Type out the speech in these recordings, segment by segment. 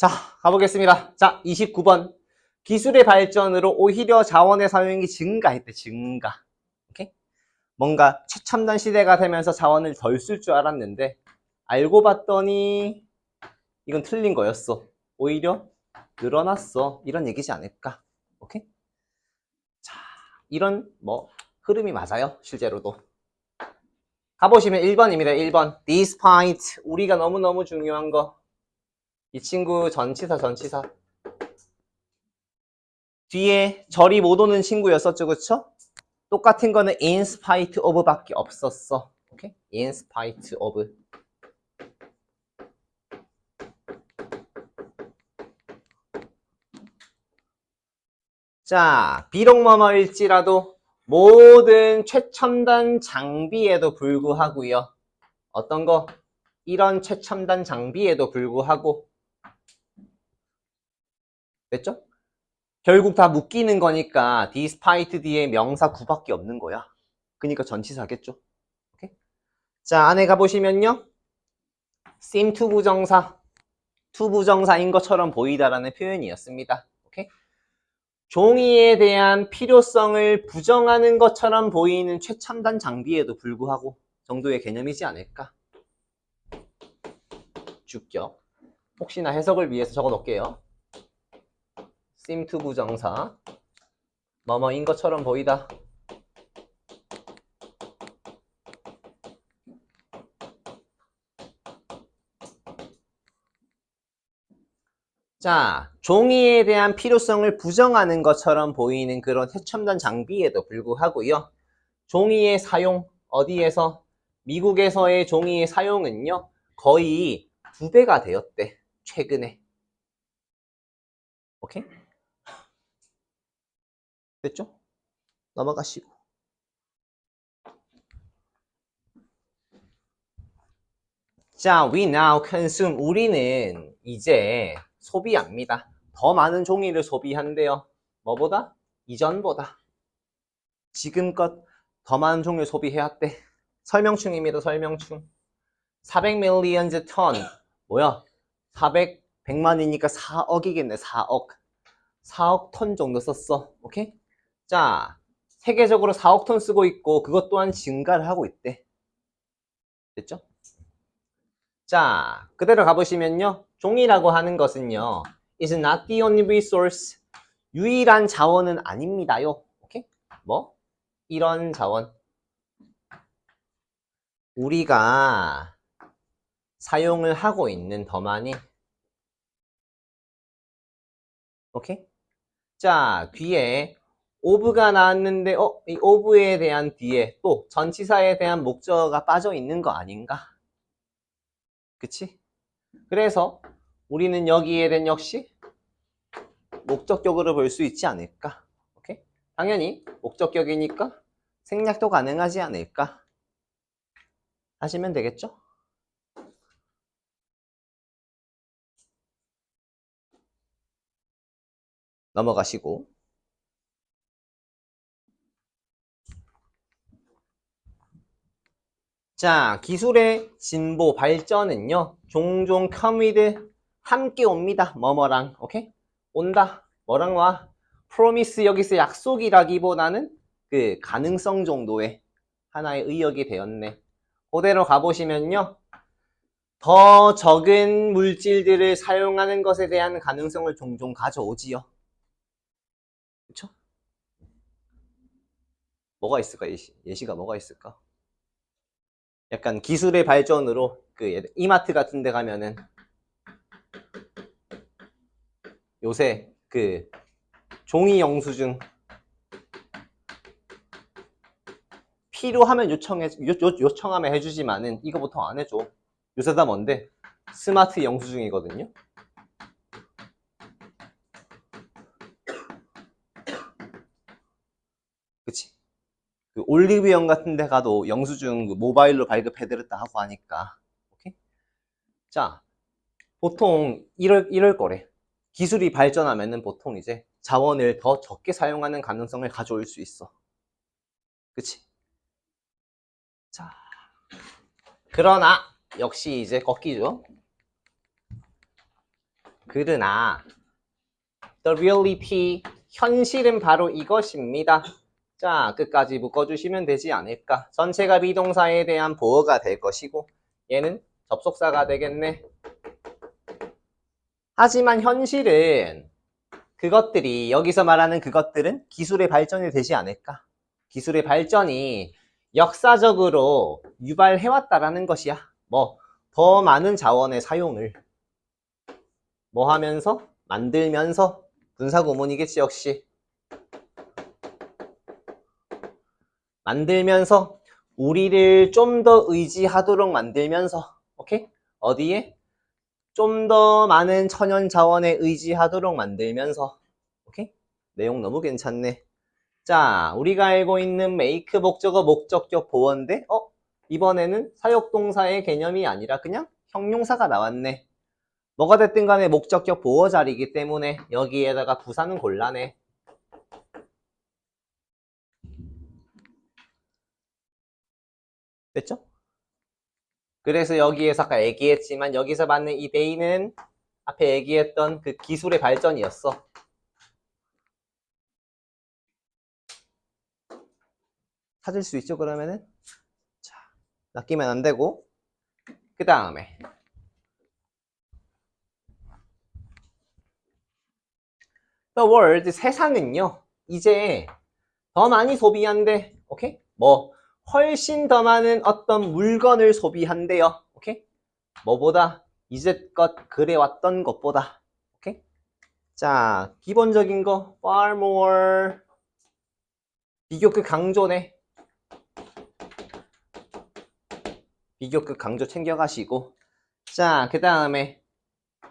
자, 가보겠습니다. 자, 29번. 기술의 발전으로 오히려 자원의 사용이 증가했대, 증가. 오케이? 뭔가 최첨단 시대가 되면서 자원을 덜 쓸 줄 알았는데, 알고 봤더니, 이건 틀린 거였어. 오히려 늘어났어. 이런 얘기지 않을까? 오케이? 자, 이런, 뭐, 흐름이 맞아요. 실제로도. 가보시면 1번입니다. 1번. despite. 우리가 너무너무 중요한 거. 이 친구 전치사 전치사 뒤에 절이 못 오는 친구였었죠 그쵸? 똑같은 거는 in spite of 밖에 없었어 오케이? in spite of 자 비록 뭐뭐일지라도 모든 최첨단 장비에도 불구하고요 어떤 거? 이런 최첨단 장비에도 불구하고 됐죠? 결국 다 묶이는 거니까 despite 뒤에 명사 구밖에 없는 거야. 그러니까 전치사겠죠. 오케이? 자, 안에 가보시면요. seem to 부정사, to 부정사인 것처럼 보이다라는 표현이었습니다. 종이에 대한 필요성을 부정하는 것처럼 보이는 최첨단 장비에도 불구하고 정도의 개념이지 않을까? 주격. 혹시나 해석을 위해서 적어 놓을게요. Seem to 부정사 뭐뭐인 것처럼 보이다 자, 종이에 대한 필요성을 부정하는 것처럼 보이는 그런 최첨단 장비에도 불구하고요. 종이의 사용, 어디에서? 미국에서의 종이의 사용은요, 거의 두 배가 되었대, 최근에. 오케이? 됐죠? 넘어가시고. 자, we now consume. 우리는 이제 소비합니다. 더 많은 종이를 소비한대요. 뭐보다? 이전보다. 지금껏 더 많은 종이를 소비해왔대. 설명충입니다, 설명충. 400 millions ton. 뭐야? 400, 100만이니까 4억이겠네, 4억. 4억 톤 정도 썼어. 오케이? 자, 세계적으로 4억 톤 쓰고 있고 그것 또한 증가를 하고 있대. 됐죠? 자, 그대로 가보시면요. 종이라고 하는 것은요. is not the only resource. 유일한 자원은 아닙니다요. 오케이? 뭐? 이런 자원. 우리가 사용을 하고 있는 더 많이. 오케이? 자, 뒤에 오브가 나왔는데, 어, 이 오브에 대한 뒤에 또 전치사에 대한 목적어가 빠져 있는 거 아닌가? 그치? 그래서 우리는 여기에 대한 역시 목적격으로 볼 수 있지 않을까? 오케이? 당연히 목적격이니까 생략도 가능하지 않을까? 하시면 되겠죠? 넘어가시고 자, 기술의 진보, 발전은요, 종종 come 함께 옵니다. 뭐뭐랑, 오케이? 온다. 뭐랑 와? promise 여기서 약속이라기보다는 그 가능성 정도의 하나의 의역이 되었네. 그대로 가보시면요, 더 적은 물질들을 사용하는 것에 대한 가능성을 종종 가져오지요. 그쵸? 뭐가 있을까, 예시, 예시가 뭐가 있을까? 약간 기술의 발전으로 그 예를- 이마트 같은 데 가면은 요새 그 종이 영수증 필요하면 요청해 요, 요, 요청하면 해주지만은 이거 보통 안 해줘. 요새 다 뭔데? 스마트 영수증이거든요 그치 그 올리브영 같은 데 가도 영수증 그 모바일로 발급해드렸다 하고 하니까 오케이? 자 보통 이럴, 이럴 거래 기술이 발전하면은 보통 이제 자원을 더 적게 사용하는 가능성을 가져올 수 있어 그치? 자 그러나 역시 이제 꺾이죠 그러나 the reality 현실은 바로 이것입니다. 자, 끝까지 묶어주시면 되지 않을까. 전체가 비동사에 대한 보어가 될 것이고 얘는 접속사가 되겠네. 하지만 현실은 그것들이 여기서 말하는 그것들은 기술의 발전이 되지 않을까. 기술의 발전이 역사적으로 유발해왔다라는 것이야. 뭐, 더 많은 자원의 사용을 뭐 하면서? 만들면서 분사구문이겠지 역시 만들면서 우리를 좀 더 의지하도록 만들면서 오케이? 어디에? 좀 더 많은 천연 자원에 의지하도록 만들면서 오케이? 내용 너무 괜찮네 자 우리가 알고 있는 메이크 목적어 목적격 보어인데 어? 이번에는 사역동사의 개념이 아니라 그냥 형용사가 나왔네 뭐가 됐든 간에 목적격 보어 자리이기 때문에 여기에다가 부사는 곤란해. 됐죠? 그래서 여기에서 아까 얘기했지만 여기서 받는 이 데이는 앞에 얘기했던 그 기술의 발전이었어. 찾을 수 있죠 그러면은? 자, 낚이면 안 되고 그 다음에 The world, 세상은요, 이제 더 많이 소비한대. 오케이? 뭐, 훨씬 더 많은 어떤 물건을 소비한대요. 오케이? 뭐보다, 이제껏 그래왔던 것보다. 오케이? 자, 기본적인 거, far more. 비교급 강조네. 비교급 강조 챙겨가시고. 자, 그 다음에,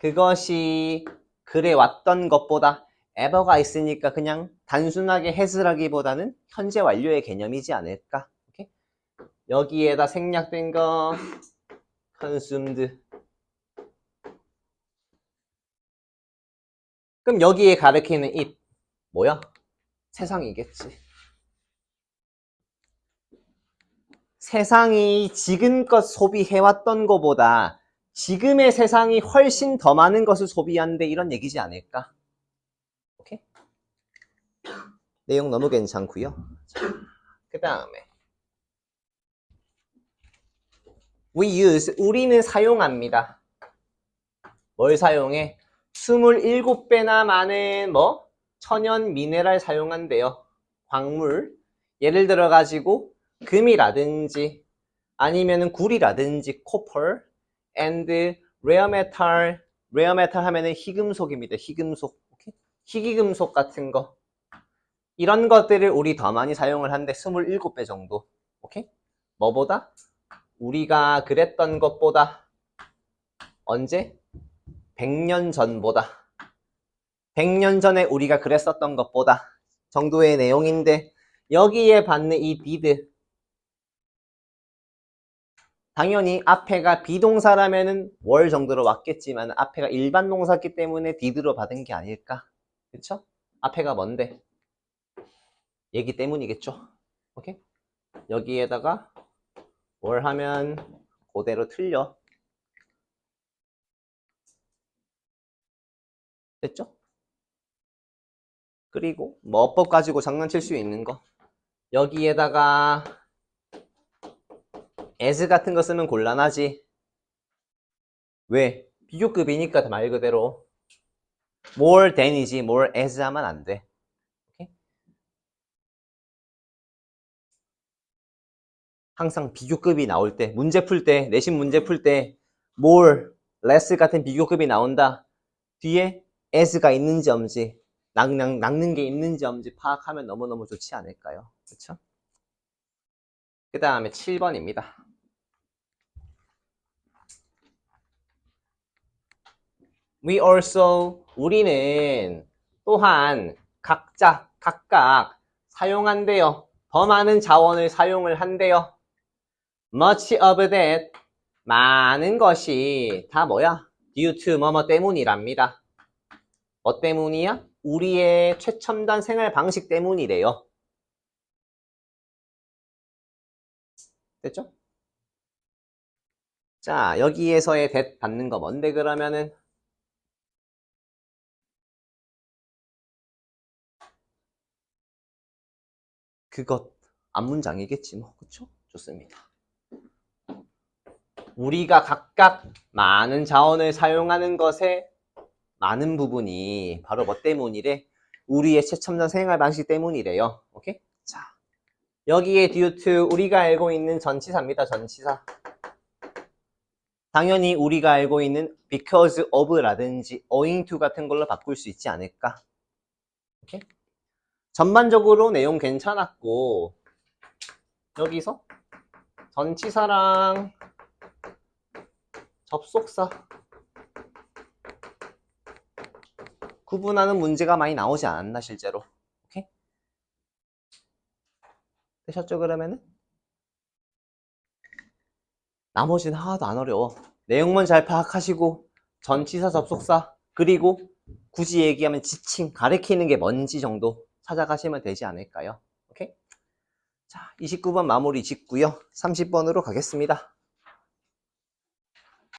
그것이 그래왔던 것보다 ever가 있으니까 그냥 단순하게 has라기보다는 현재 완료의 개념이지 않을까? 여기에다 생략된 거 consumed 그럼 여기에 가리키는 it 뭐야? 세상이겠지. 세상이 지금껏 소비해왔던 것보다 지금의 세상이 훨씬 더 많은 것을 소비한대 이런 얘기지 않을까? 오케이? 내용 너무 괜찮고요. 그 다음에 we use 우리는 사용합니다. 뭘 사용해? 27배나 많은 뭐 천연 미네랄 사용한대요. 광물 예를 들어 가지고 금이라든지 아니면은 구리라든지 코펄 and rare metal rare metal 하면은 희금속입니다. 희금속 오케이? 희귀금속 같은 거 이런 것들을 우리 더 많이 사용을 한데 27배 정도 오케이? 뭐보다? 우리가 그랬던 것보다 언제? 100년 전보다 100년 전에 우리가 그랬었던 것보다 정도의 내용인데 여기에 받는 이 did 당연히 앞에가 비동사라면은 월 정도로 왔겠지만 앞에가 일반 동사기 때문에 did로 받은 게 아닐까 그쵸? 앞에가 뭔데? 얘기 때문이겠죠 오케이? 여기에다가 뭘 하면 그대로 틀려 됐죠? 그리고 뭐 어법 가지고 장난칠 수 있는 거 여기에다가 as 같은 거 쓰면 곤란하지 왜? 비교급이니까 말 그대로 more than이지 more as 하면 안 돼. 항상 비교급이 나올 때 문제 풀 때 내신 문제 풀 때 more, less 같은 비교급이 나온다. 뒤에 as가 있는지 없는지 낚는, 낚는 게 있는지 없는지 파악하면 너무너무 좋지 않을까요? 그렇죠? 그 다음에 7번입니다. We also 우리는 또한 각자 각각 사용한대요. 더 많은 자원을 사용을 한대요. much of that 많은 것이 다 뭐야? due to 뭐뭐 때문이랍니다. 뭐 때문이야? 우리의 최첨단 생활 방식 때문이래요. 됐죠? 자, 여기에서의 that 받는 거 뭔데 그러면은 그것 앞문장이겠지 뭐 그쵸? 좋습니다. 우리가 각각 많은 자원을 사용하는 것의 많은 부분이 바로 뭐 때문이래? 우리의 최첨단 생활 방식 때문이래요. 오케이? 자, 여기에 due to 우리가 알고 있는 전치사입니다. 전치사. 당연히 우리가 알고 있는 because of라든지 owing to 같은 걸로 바꿀 수 있지 않을까? 오케이? 전반적으로 내용 괜찮았고 여기서 전치사랑 접속사 구분하는 문제가 많이 나오지 않았나 실제로 오케이? 되셨죠 그러면은? 나머지는 하나도 안 어려워 내용만 잘 파악하시고 전치사 접속사 그리고 굳이 얘기하면 지칭 가리키는 게 뭔지 정도 찾아가시면 되지 않을까요? 오케이? 자, 29번 마무리 짓고요. 30번으로 가겠습니다.